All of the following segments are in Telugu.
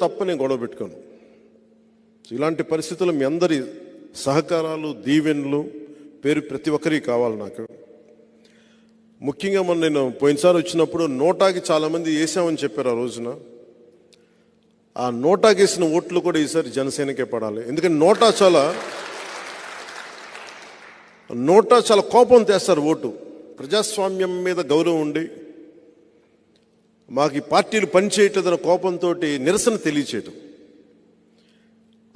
తప్ప నేను గొడవ పెట్టుకోను. ఇలాంటి పరిస్థితులు మీ అందరి సహకారాలు దీవెనలు పేరు ప్రతి ఒక్కరికి కావాలి నాకు. ముఖ్యంగా మొన్న నేను పోయినసారి వచ్చినప్పుడు నోటాకి చాలామంది వేసామని చెప్పారు ఆ రోజున. ఆ నోటాకి వేసిన ఓట్లు కూడా ఈసారి జనసేనకే పడాలి. ఎందుకంటే నోటా చాలా నోటా చాలా కోపం తెస్తారు ఓటు. ప్రజాస్వామ్యం మీద గౌరవం ఉండి మాకు ఈ పార్టీలు పనిచేయట్లేదన్న కోపంతో నిరసన తెలియచేయటం.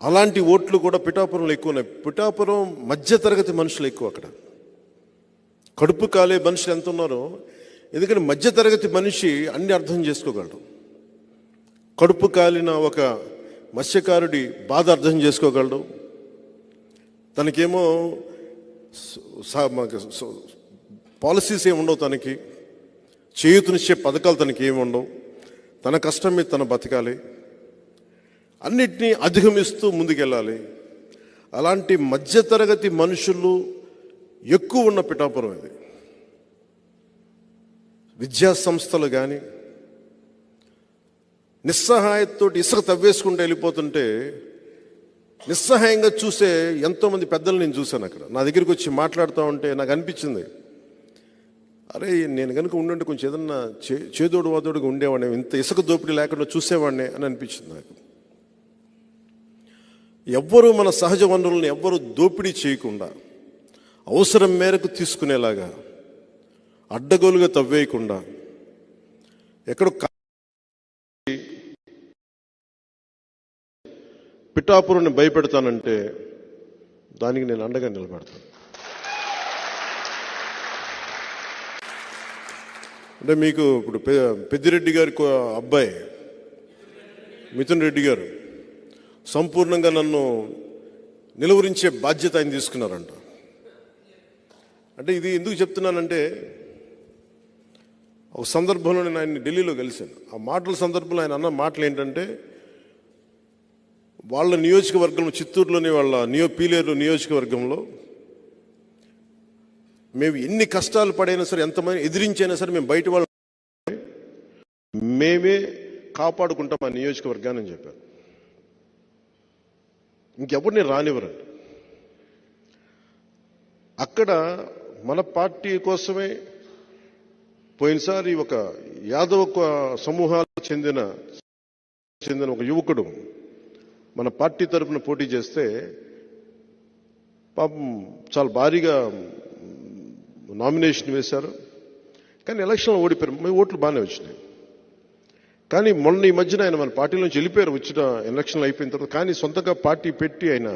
అలాంటి ఓట్లు కూడా పిఠాపురంలో ఎక్కువ ఉన్నాయి. పిఠాపురం మధ్యతరగతి మనుషులు ఎక్కువ అక్కడ. కడుపు కాలే మనుషులు ఎంత ఉన్నారో ఎందుకంటే మధ్యతరగతి మనిషి అన్ని అర్థం చేసుకోగలడు. కడుపు కాలిన ఒక మత్స్యకారుడి బాధ అర్థం చేసుకోగలడు. తనకేమో స- పాలసీస్ ఏమి ఉండవు తనకి. చేయూతనిచ్చే పథకాలు తనకి ఏమి ఉండవు. తన కష్టం మీద తన బతకాలి. అన్నిటినీ అధిగమిస్తూ ముందుకెళ్ళాలి. అలాంటి మధ్యతరగతి మనుషులు ఎక్కువ ఉన్న పిఠాపురం ఇది. విద్యా సంస్థలు కానీ నిస్సహాయంతో ఇసుక తవ్వేసుకుంటూ వెళ్ళిపోతుంటే నిస్సహాయంగా చూసే ఎంతోమంది పెద్దలు నేను చూశాను అక్కడ. నా దగ్గరికి వచ్చి మాట్లాడుతూ ఉంటే నాకు అనిపించింది అరే నేను కనుక ఉండుంటే కొంచెం ఏదన్నా చే చేదోడు వాదోడుగా ఉండేవాడిని ఇంత ఇసుక దోపిడీ లేకుండా చూసేవాడిని అని అనిపించింది నాకు. ఎవ్వరూ మన సహజ వనరులను ఎవ్వరూ దోపిడీ చేయకుండా అవసరం మేరకు తీసుకునేలాగా అడ్డగోలుగా తవ్వేయకుండా ఎక్కడో పిఠాపురుని భయపెడతానంటే దానికి నేను అండగా నిలబడతాను. అంటే మీకు ఇప్పుడు పె- పెద్దిరెడ్డి గారి అబ్బాయి మిథున్ రెడ్డి గారు సంపూర్ణంగా నన్ను నిలువరించే బాధ్యత ఆయన తీసుకున్నారంట. అంటే ఇది ఎందుకు చెప్తున్నానంటే ఒక సందర్భంలో నేను ఆయన్ని ఢిల్లీలో కలిశాను. ఆ మాటల సందర్భంలో ఆయన అన్న మాటలు ఏంటంటే వాళ్ళ నియోజకవర్గం చిత్తూరులోని వాళ్ళ నియో పీలేరు నియోజకవర్గంలో మేము ఎన్ని కష్టాలు పడైనా సరే ఎంతమంది ఎదిరించైనా సరే మేము బయట వాళ్ళు. మేమే కాపాడుకుంటాం ఆ నియోజకవర్గాన్ని అని చెప్పారు. ఇంకెవరిని రానివ్వరండి. అక్కడ మన పార్టీ కోసమే పోయినసారి ఒక యాదవ సమూహాలకు చెందిన చెందిన ఒక యువకుడు మన పార్టీ తరపున పోటీ చేస్తే పాపం చాలా భారీగా నామినేషన్ వేశారు. కానీ ఎలక్షన్లో ఓడిపోయారు. మీ ఓట్లు బాగానే వచ్చినాయి. కానీ మొన్న ఈ మధ్యన ఆయన మన పార్టీ నుంచి వెళ్ళిపోయారు. వచ్చిన ఎలక్షన్లు అయిపోయిన తర్వాత కానీ సొంతగా పార్టీ పెట్టి ఆయన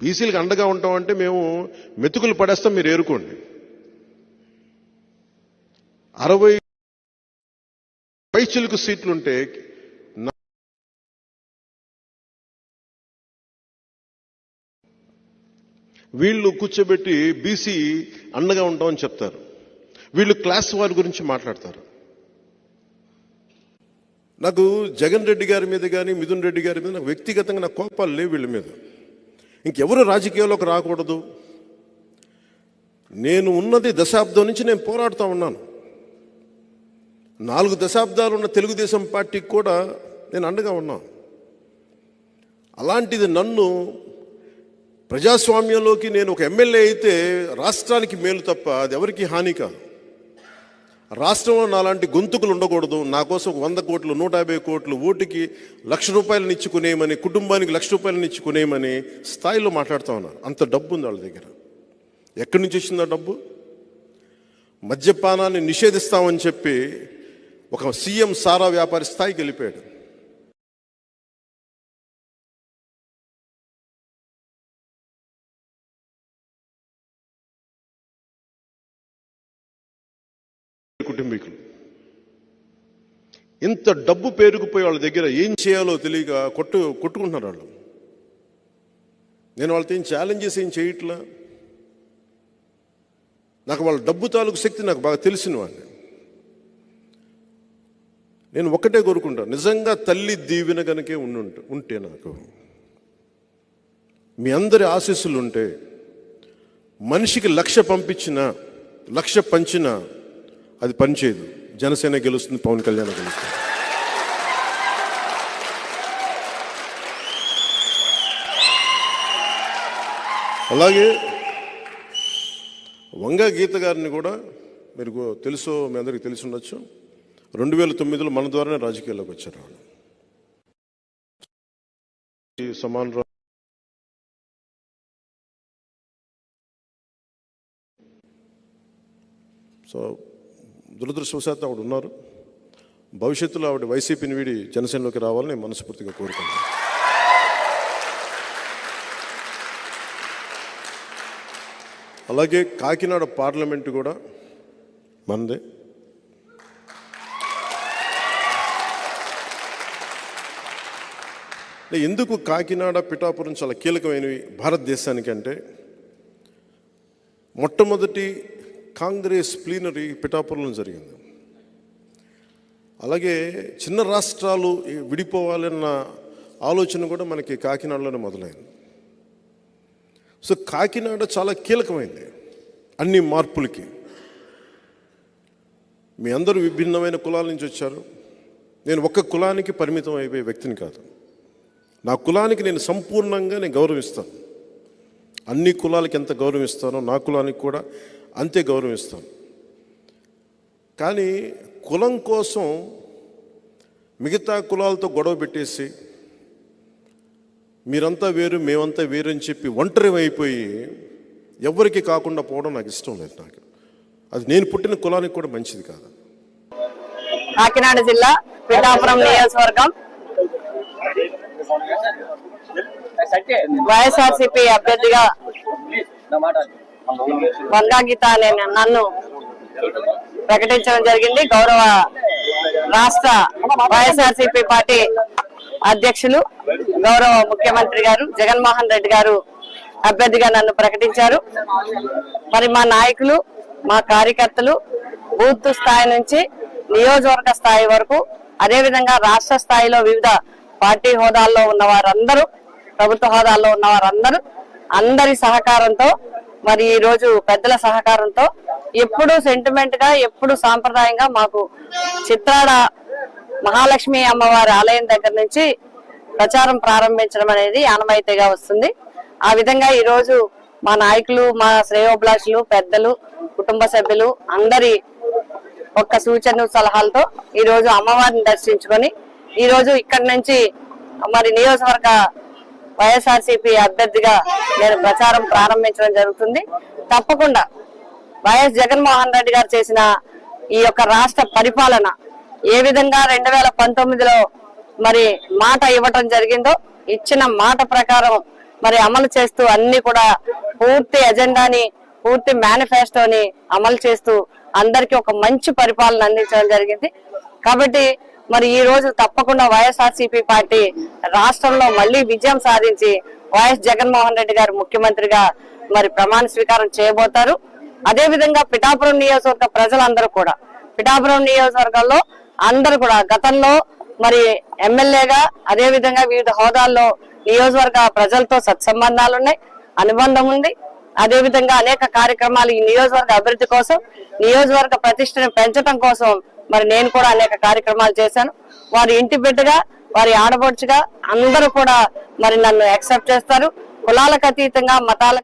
బీసీలకు అండగా ఉంటాం అంటే మేము మెతుకులు పడేస్తాం మీరు ఏరుకోండి. అరవై పైచిలుకు సీట్లుంటే వీళ్ళు కూర్చోబెట్టి బీసీ అండగా ఉంటామని చెప్తారు. వీళ్ళు క్లాస్ వారి గురించి మాట్లాడతారు. నాకు జగన్ రెడ్డి గారి మీద కానీ మిథున్ రెడ్డి గారి మీద నాకు వ్యక్తిగతంగా నాకు కోపాలు లేవు వీళ్ళ మీద. ఇంకెవరు రాజకీయాల్లోకి రాకూడదు. నేను ఉన్నది దశాబ్దం నుంచి నేను పోరాడుతూ ఉన్నాను. నాలుగు దశాబ్దాలు ఉన్న తెలుగుదేశం పార్టీకి కూడా నేను అండగా ఉన్నాను. అలాంటిది నన్ను ప్రజాస్వామ్యంలోకి నేను ఒక ఎమ్మెల్యే అయితే రాష్ట్రానికి మేలు తప్ప అది ఎవరికి హాని కాదు. రాష్ట్రంలో నాలాంటి గొంతుకులు ఉండకూడదు. నా కోసం వంద కోట్లు నూట యాభై కోట్లు ఓటుకి లక్ష రూపాయలను ఇచ్చుకునేయమని కుటుంబానికి లక్ష రూపాయలను ఇచ్చుకునేయమని స్థాయిలో మాట్లాడుతూ ఉన్నారు. అంత డబ్బు ఉంది వాళ్ళ దగ్గర. ఎక్కడి నుంచి వచ్చిందా డబ్బు? మద్యపానాన్ని నిషేధిస్తామని చెప్పి ఒక సీఎం సారా వ్యాపారి స్థాయికి వెళ్ళిపోయాడు. కుటుంబీకులు. ఇంత డబ్బు పేరుకుపోయి వాళ్ళ దగ్గర ఏం చేయాలో తెలియక కొట్టు కొట్టుకుంటున్నారు వాళ్ళు. నేను వాళ్ళతో ఏం ఛాలెంజెస్ ఏం చేయట్లా? నాకు వాళ్ళ డబ్బు తాలూకు శక్తి నాకు బాగా తెలిసిన వాడిని. నేను ఒక్కటే కోరుకుంటాను నిజంగా తల్లి దీవెన కనుకే ఉండుంటే ఉంటే నాకు. మీ అందరి ఆశీస్సులు ఉంటే మనిషికి లక్ష పంపించిన లక్ష పంచిన అది పనిచేయదు జనసేన గెలుస్తుంది పవన్ కళ్యాణ్ గెలుస్తుంది అలాగే వంగ గీత గారిని కూడా మీరు తెలుసు తెలుసో మీ అందరికీ తెలిసి ఉండొచ్చు. రెండు వేల తొమ్మిదిలో మన ద్వారానే రాజకీయాల్లోకి వచ్చారు వాళ్ళు సమాన్ సో దురదృష్టవశాత్తు ఆవిడ ఉన్నారు. భవిష్యత్తులో ఆవిడ వైసీపీని వీడి జనసేనలోకి రావాలని మనస్ఫూర్తిగా కోరుకుంటున్నాను. అలాగే కాకినాడ పార్లమెంటు కూడా మనదే. ఎందుకు కాకినాడ పిఠాపురం చాలా కీలకమైనవి? భారతదేశానికి అంటే మొట్టమొదటి కాంగ్రెస్ ప్లీనరీ పిఠాపురంలో జరిగింది. అలాగే చిన్న రాష్ట్రాలు విడిపోవాలన్న ఆలోచన కూడా మనకి కాకినాడలోనే మొదలైంది. సో కాకినాడ చాలా కీలకమైంది అన్ని మార్పులకి. మీ అందరూ విభిన్నమైన కులాల నుంచి వచ్చారు. నేను ఒక్క కులానికి పరిమితం అయిపోయే వ్యక్తిని కాదు. నా కులానికి నేను సంపూర్ణంగా నేను గౌరవిస్తాను. అన్ని కులాలకి ఎంత గౌరవిస్తానో నా కులానికి కూడా అంతే గౌరవిస్తాను కానీ కులం కోసం మిగతా కులాలతో గొడవ పెట్టేసి మీరంతా వేరు మేమంతా వేరు అని చెప్పి ఒంటరి అయిపోయి ఎవరికి కాకుండా పోవడం నాకు ఇష్టం లేదు నాకు. అది నేను పుట్టిన కులానికి కూడా మంచిది కాదు. కాకినాడ జిల్లా పిఠాపురం నియోజకవర్గం. వైఎస్ఆర్సీపీ అభ్యర్థిగా గీత అనే నన్ను ప్రకటించడం జరిగింది. గౌరవ రాష్ట్ర వైఎస్ఆర్సీపీ పార్టీ అధ్యక్షులు గౌరవ ముఖ్యమంత్రి గారు జగన్మోహన్ రెడ్డి గారు అభ్యర్థిగా నన్ను ప్రకటించారు. మరి మా నాయకులు మా కార్యకర్తలు బూత్ స్థాయి నుంచి నియోజకవర్గ స్థాయి వరకు అదేవిధంగా రాష్ట్ర స్థాయిలో వివిధ పార్టీ హోదాల్లో ఉన్న వారందరూ ప్రభుత్వ హోదాల్లో ఉన్న వారందరూ అందరి సహకారంతో మరి ఈ రోజు పెద్దల సహకారంతో ఎప్పుడు సెంటిమెంట్గా ఎప్పుడు సాంప్రదాయంగా మాకు చిత్రాడ మహాలక్ష్మి అమ్మవారి ఆలయం దగ్గర నుంచి ప్రచారం ప్రారంభించడం అనేది ఆనవాయితీగా వస్తుంది. ఆ విధంగా ఈ రోజు మా నాయకులు మా శ్రేయోభిలాషులు పెద్దలు కుటుంబ సభ్యులు అందరి ఒక్క సూచన సలహాలతో ఈ రోజు అమ్మవారిని దర్శించుకొని ఈ రోజు ఇక్కడి నుంచి మరి నియోజకవర్గ వైఎస్ఆర్సీపీ అభ్యర్థిగా నేను ప్రచారం ప్రారంభించడం జరుగుతుంది. తప్పకుండా వైఎస్ జగన్మోహన్ రెడ్డి గారు చేసిన ఈ యొక్క రాష్ట్ర పరిపాలన ఏ విధంగా రెండు వేల పంతొమ్మిదిలో మరి మాట ఇవ్వటం జరిగిందో ఇచ్చిన మాట ప్రకారం మరి అమలు చేస్తూ అన్ని కూడా పూర్తి ఎజెండాని పూర్తి మేనిఫెస్టోని అమలు చేస్తూ అందరికీ ఒక మంచి పరిపాలన అందించడం జరిగింది. కాబట్టి మరి ఈ రోజు తప్పకుండా వైఎస్ఆర్సీపీ పార్టీ రాష్ట్రంలో మళ్ళీ విజయం సాధించి వైఎస్ జగన్మోహన్ రెడ్డి గారు ముఖ్యమంత్రిగా మరి ప్రమాణ స్వీకారం చేయబోతారు. అదే విధంగా పిఠాపురం నియోజకవర్గ ప్రజలందరూ కూడా పిఠాపురం నియోజకవర్గంలో అందరూ కూడా గతంలో మరి ఎమ్మెల్యేగా అదే విధంగా వివిధ హోదాల్లో నియోజకవర్గ ప్రజలతో సత్సంబంధాలు ఉన్నాయి అనుబంధం ఉంది. అదే విధంగా అనేక కార్యక్రమాలు ఈ నియోజకవర్గ అభివృద్ధి కోసం నియోజకవర్గ ప్రతిష్టను పెంచడం కోసం మరి నేను కూడా అనేక కార్యక్రమాలు చేశాను. వారి ఇంటి బిడ్డగా వారి ఆడపడుచుగా అందరూ కూడా మరి నన్ను యాక్సెప్ట్ చేస్తారు. కులాలకు అతీతంగా మతాలకు